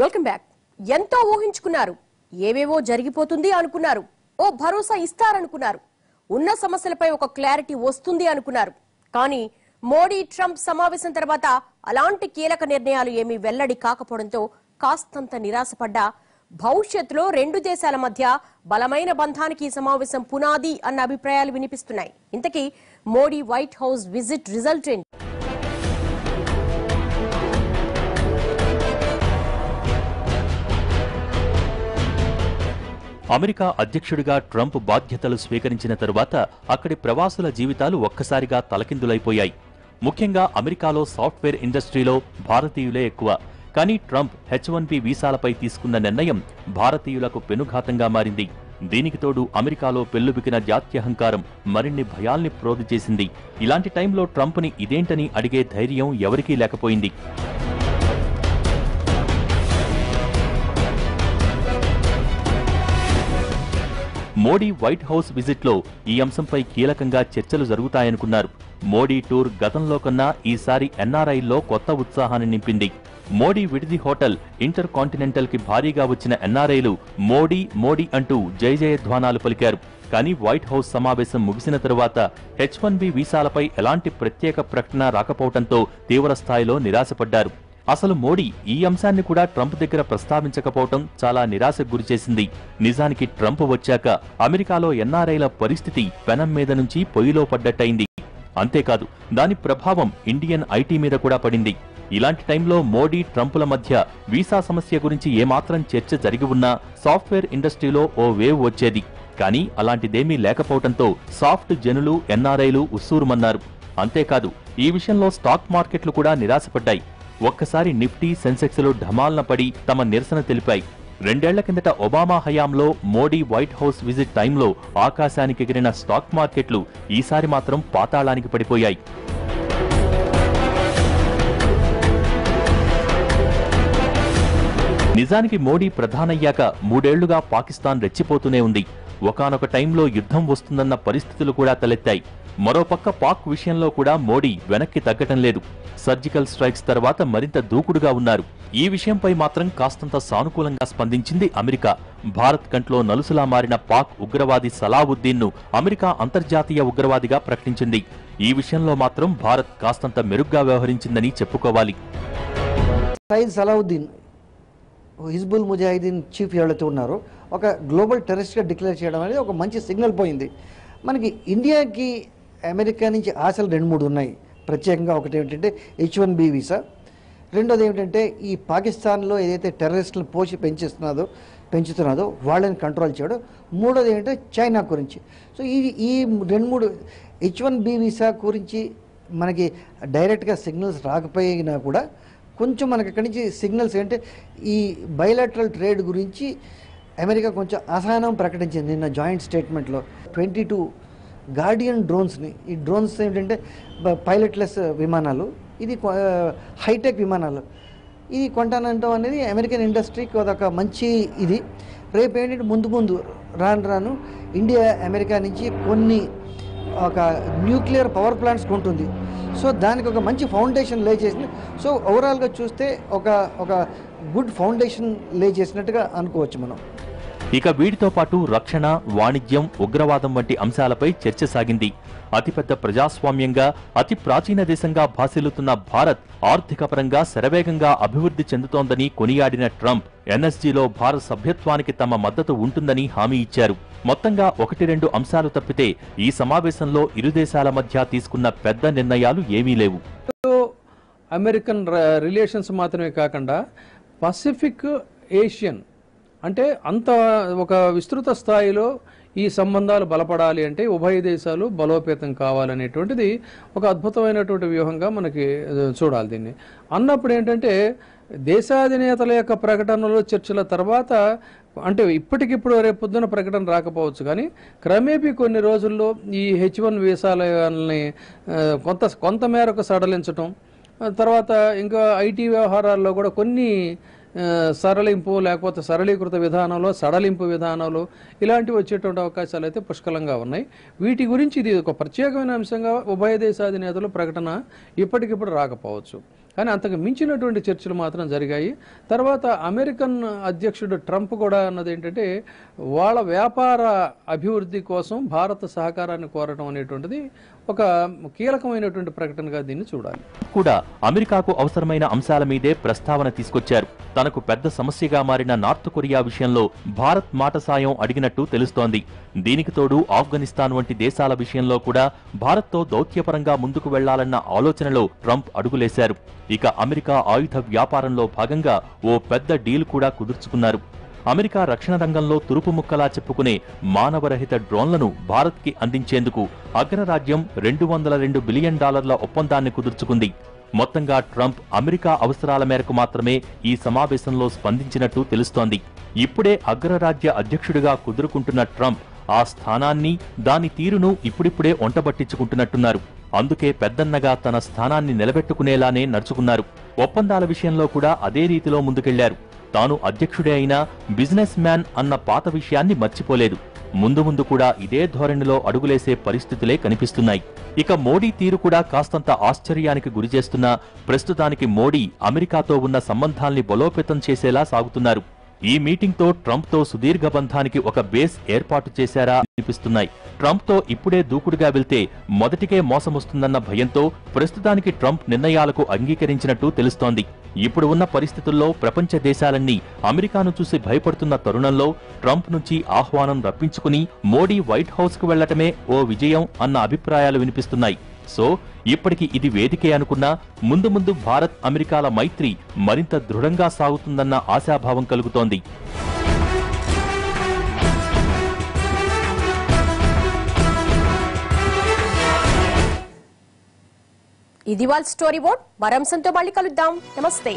Welcome back ఎంతో ఊహించుకున్నారు. ఏవేవో జరిగిపోతుంది అనుకున్నారు. ఓ భరోసా ఇస్తారనుకున్నారు. ఉన్న సమస్యలపై ఒక క్లారిటీ వస్తుంది అనుకున్నారు. కానీ మోడీ ట్రంప్ సమావేశం తర్వాత అలాంటి కీలక నిర్ణయాలు ఏమీ వెల్లడి కాకపోవడంతో కాస్తంత నిరాశపడ్డా. భవిష్యత్తులో రెండు దేశాల మధ్య బలమైన బంధానికి ఈ సమావేశం పునాది అన్న అభిప్రాయాలు వినిపిస్తున్నాయి. ఇంతకీ Modi White House visit result ఏంటి? అమెరికా అధ్యక్షుడిగా ట్రంప్ బాధ్యతలు స్వీకరించిన తరువాత అక్కడి ప్రవాసుల జీవితాలు ఒక్కసారిగా తలకిందులైపోయాయి. ముఖ్యంగా అమెరికాలో సాఫ్ట్వేర్ ఇండస్ట్రీలో భారతీయులే ఎక్కువ. కానీ ట్రంప్ హెచ్ వన్ బి వీసాలపై తీసుకున్న నిర్ణయం భారతీయులకు పెనుఘాతంగా మారింది. దీనికి తోడు అమెరికాలో పెల్లుబికిన జాత్యహంకారం మరిన్ని భయాల్ని ప్రోధి చేసింది ఇలాంటి టైంలో ట్రంప్ని ఇదేంటని అడిగే ధైర్యం ఎవరికీ లేకపోయింది. మోడీ వైట్ హౌస్ విజిట్లో ఈ అంశంపై కీలకంగా చర్చలు జరుగుతాయనుకున్నారు. మోడీ టూర్ గతంలో కన్నా ఈసారి ఎన్ఆర్ఐల్లో కొత్త ఉత్సాహాన్ని నింపింది. మోడీ విడిది హోటల్ ఇంటర్ కాంటినెంటల్కి భారీగా వచ్చిన ఎన్ఆర్ఐలు మోడీ మోడీ అంటూ జయ జయధ్వానాలు పలికారు. కానీ వైట్ హౌస్ సమావేశం ముగిసిన తరువాత హెచ్ వన్ బి వీసాలపై ఎలాంటి ప్రత్యేక ప్రకటన రాకపోవడంతో తీవ్ర స్థాయిలో నిరాశపడ్డారు. అసలు మోడీ ఈ అంశాన్ని కూడా ట్రంప్ దగ్గర ప్రస్తావించకపోవటం చాలా నిరాశకు గురిచేసింది నిజానికి ట్రంప్ వచ్చాక అమెరికాలో ఎన్ఆర్ఐల పరిస్థితి పెనం మీద నుంచి పొయ్యిలో పడ్డట్టయింది. అంతేకాదు దాని ప్రభావం ఇండియన్ ఐటీ మీద కూడా పడింది. ఇలాంటి టైంలో మోడీ ట్రంపుల మధ్య వీసా సమస్య గురించి ఏమాత్రం చర్చ జరిగి ఉన్నా సాఫ్ట్వేర్ ఇండస్ట్రీలో ఓ వేవ్ వచ్చేది. కానీ అలాంటిదేమీ లేకపోవడంతో సాఫ్ట్ జనులు ఎన్ఆర్ఐలు ఉస్సూరుమన్నారు. అంతేకాదు ఈ విషయంలో స్టాక్ మార్కెట్లు కూడా నిరాశపడ్డాయి. ఒక్కసారి నిఫ్టీ సెన్సెక్స్లు ఢమాల్న పడి తమ నిరసన తెలిపాయి. రెండేళ్ళ కిందట ఒబామా హయాంలో మోడీ వైట్ హౌస్ విజిట్ టైంలో ఆకాశానికి ఎగిరిన స్టాక్ మార్కెట్లు ఈసారి మాత్రం పాతాళానికి పడిపోయాయి. నిజానికి మోడీ ప్రధానయ్యాక మూడేళ్ళుగా పాకిస్తాన్ రెచ్చిపోతూనే ఉంది. ఒకానొక టైంలో యుద్ధం వస్తుందన్న పరిస్థితులు కూడా తలెత్తాయి. మరోపక్క పాక్ విషయంలో కూడా మోడీ వెనక్కి తగ్గటం లేదు. సర్జికల్ స్ట్రైక్స్ తర్వాత మరింత దూకుడుగా ఉన్నారు. ఈ విషయంపై మాత్రం కాస్తంత సానుకూలంగా స్పందించింది అమెరికా. భారత్ కంట్లో నలుసులా మారిన పాక్ ఉగ్రవాది సలావుద్దీన్ను అమెరికా అంతర్జాతీయ ఉగ్రవాదిగా ప్రకటించింది. ఈ విషయంలో మాత్రం భారత్ కాస్తంత మెరుగ్గా వ్యవహరించిందని చెప్పుకోవాలి. సైద్ సలావుద్దీన్ హిజ్బుల్ ముజాహిదీన్ చీఫ్ ఎవరైతే ఉన్నారో ఒక గ్లోబల్ టెర్రరిస్ట్గా డిక్లేర్ చేయడం అనేది ఒక మంచి సిగ్నల్ పోయింది. మనకి ఇండియాకి అమెరికా నుంచి ఆశలు రెండు మూడు ఉన్నాయి. ప్రత్యేకంగా ఒకటి ఏమిటంటే హెచ్ వన్ బి వీసా. రెండోది ఏమిటంటే ఈ పాకిస్తాన్లో ఏదైతే టెర్రరిస్టులు పోసి పెంచేస్తున్నదో పెంచుతున్నదో వాళ్ళని కంట్రోల్ చేయడం. మూడోది ఏంటంటే చైనా గురించి. సో ఈ ఈ రెండు మూడు హెచ్ వన్ బి వీసా గురించి మనకి డైరెక్ట్గా సిగ్నల్స్ రాకపోయినా కూడా కొంచెం మనకి అక్కడి నుంచి సిగ్నల్స్ ఏంటంటే ఈ బయలాటరల్ ట్రేడ్ గురించి అమెరికా కొంచెం అసహనం ప్రకటించింది నిన్న జాయింట్ స్టేట్మెంట్లో ట్వంటీ టూ గార్డియన్ డ్రోన్స్ని ఈ డ్రోన్స్ ఏంటంటే పైలట్లెస్ విమానాలు. ఇది హైటెక్ విమానాలు. ఇది కొంటానంటాం అనేది అమెరికన్ ఇండస్ట్రీకి అదొక మంచి ఇది. రేపు ఏంటంటే ముందు ముందు రాను రాను ఇండియా అమెరికా నుంచి కొన్ని ఒక న్యూక్లియర్ పవర్ ప్లాంట్స్ కొంటుంది. సో దానికి ఒక మంచి ఫౌండేషన్ లే చేసింది. సో ఓవరాల్గా చూస్తే ఒక ఒక గుడ్ ఫౌండేషన్ లే చేసినట్టుగా అనుకోవచ్చు మనం. ఇక వీటితో పాటు రక్షణ వాణిజ్యం ఉగ్రవాదం వంటి అంశాలపై చర్చ సాగింది. అతిపెద్ద ప్రజాస్వామ్యంగా అతి ప్రాచీన దేశంగా భాసిల్లుతున్న భారత్ ఆర్థికపరంగా శరవేగంగా అభివృద్ధి చెందుతోందని కొనియాడిన ట్రంప్ ఎన్ఎస్జీలో భారత్ సభ్యత్వానికి తమ మద్దతు ఉంటుందని హామీ ఇచ్చారు. మొత్తంగా ఒకటి రెండు అంశాలు తప్పితే ఈ సమావేశంలో ఇరు దేశాల మధ్య తీసుకున్న పెద్ద నిర్ణయాలు ఏమీ లేవు. అమెరికన్ రిలేషన్స్ మాత్రమే కాకుండా పసిఫిక్ ఏషియన్ అంటే అంత ఒక విస్తృత స్థాయిలో ఈ సంబంధాలు బలపడాలి అంటే ఉభయ దేశాలు బలోపేతం కావాలనేటువంటిది ఒక అద్భుతమైనటువంటి వ్యూహంగా మనకి చూడాలి దీన్ని. అన్నప్పుడు ఏంటంటే దేశాధినేతల యొక్క ప్రకటనలు చర్చల తర్వాత అంటే ఇప్పటికిప్పుడు రేపు పొద్దున ప్రకటన రాకపోవచ్చు కానీ క్రమేపీ కొన్ని రోజుల్లో ఈ హెచ్ వన్ వీసాలని కొంత కొంత మేరకు సడలించటం తర్వాత ఇంకా ఐటీ వ్యవహారాల్లో కూడా కొన్ని సరళింపు లేకపోతే సరళీకృత విధానంలో సడలింపు విధానాలు ఇలాంటివి వచ్చేటువంటి అవకాశాలు అయితే పుష్కలంగా ఉన్నాయి. వీటి గురించి ఇది ఒక ప్రత్యేకమైన అంశంగా ఉభయ దేశాధినేతలు ప్రకటన ఇప్పటికిప్పుడు రాకపోవచ్చు. కానీ అంతకు మించినటువంటి చర్చలు మాత్రం జరిగాయి. తర్వాత అమెరికన్ అధ్యక్షుడు ట్రంప్ కూడా అన్నది ఏంటంటే వాళ్ళ వ్యాపార అభివృద్ధి కోసం భారత సహకారాన్ని కోరడం అనేటువంటిది ఒక కీలకమైనటువంటి ప్రకటనగా దీన్ని చూడాలి. కూడా అమెరికాకు అవసరమైన అంశాల మీదే ప్రస్తావన తీసుకొచ్చారు. తనకు పెద్ద సమస్యగా మారిన నార్త్ కొరియా విషయంలో భారత్ మాట సాయం అడిగినట్టు తెలుస్తోంది. దీనికి తోడు ఆఫ్ఘనిస్తాన్ వంటి దేశాల విషయంలో కూడా భారత్తో దౌత్యపరంగా ముందుకు వెళ్ళాలన్న ఆలోచనలో ట్రంప్ అడుగులేశారు. ఇక అమెరికా ఆయుధ వ్యాపారంలో భాగంగా ఓ పెద్ద డీల్ కూడా కుదుర్చుకున్నారు. అమెరికా రక్షణ రంగంలో తురుపు ముక్కలా చెప్పుకునే మానవరహిత డ్రోన్లను భారత్కి అందించేందుకు అగ్రరాజ్యం రెండు వందల రెండు బిలియన్ డాలర్ల ఒప్పందాన్ని కుదుర్చుకుంది. మొత్తంగా ట్రంప్ అమెరికా అవసరాల మేరకు మాత్రమే ఈ సమావేశంలో స్పందించినట్టు తెలుస్తోంది. ఇప్పుడే అగ్రరాజ్య అధ్యక్షుడిగా కుదురుకుంటున్న ట్రంప్ ఆ స్థానాన్ని దాని తీరును ఇప్పుడిప్పుడే ఒంటబట్టించుకుంటున్నట్టున్నారు. అందుకే పెద్దన్నగా తన స్థానాన్ని నిలబెట్టుకునేలానే నడుచుకున్నారు. ఒప్పందాల విషయంలో కూడా అదే రీతిలో ముందుకెళ్ళారు. తాను అధ్యక్షుడే అయినా బిజినెస్ మ్యాన్ అన్న పాత విషయాన్ని మర్చిపోలేదు. ముందు ముందు కూడా ఇదే ధోరణిలో అడుగులేసే పరిస్థితులే కనిపిస్తున్నాయి. ఇక మోడీ తీరు కూడా కాస్తంత ఆశ్చర్యానికి గురిచేస్తున్నా ప్రస్తుతానికి మోడీ అమెరికాతో ఉన్న సంబంధాల్ని బలోపేతం చేసేలా సాగుతున్నారు. ఈ మీటింగ్తో ట్రంప్తో సుదీర్ఘ బంధానికి ఒక బేస్ ఏర్పాటు చేశారా అనిపిస్తున్నాయి. ట్రంప్తో ఇప్పుడే దూకుడుగా వెళ్తే మొదటికే మోసమొస్తుందన్న భయంతో ప్రస్తుతానికి ట్రంప్ నిర్ణయాలకు అంగీకరించినట్టు తెలుస్తోంది. ఇప్పుడు ఉన్న పరిస్థితుల్లో ప్రపంచ దేశాలన్నీ అమెరికాను చూసి భయపడుతున్న తరుణంలో ట్రంప్ నుంచి ఆహ్వానం రప్పించుకుని మోడీ వైట్ హౌస్కు వెళ్ళటమే ఓ విజయం అన్న అభిప్రాయాలు వినిపిస్తున్నాయి. సో ఇప్పటికి ఇది వేదికే అనుకున్నా ముందు ముందు భారత్ అమెరికాల మైత్రి మరింత దృఢంగా సాగుతుందన్న ఆశాభావం కలుగుతోంది. ఇది వాళ్ళ స్టోరీ బోర్డ్ మరంశంతో మళ్ళీ కలుద్దాం. నమస్తే.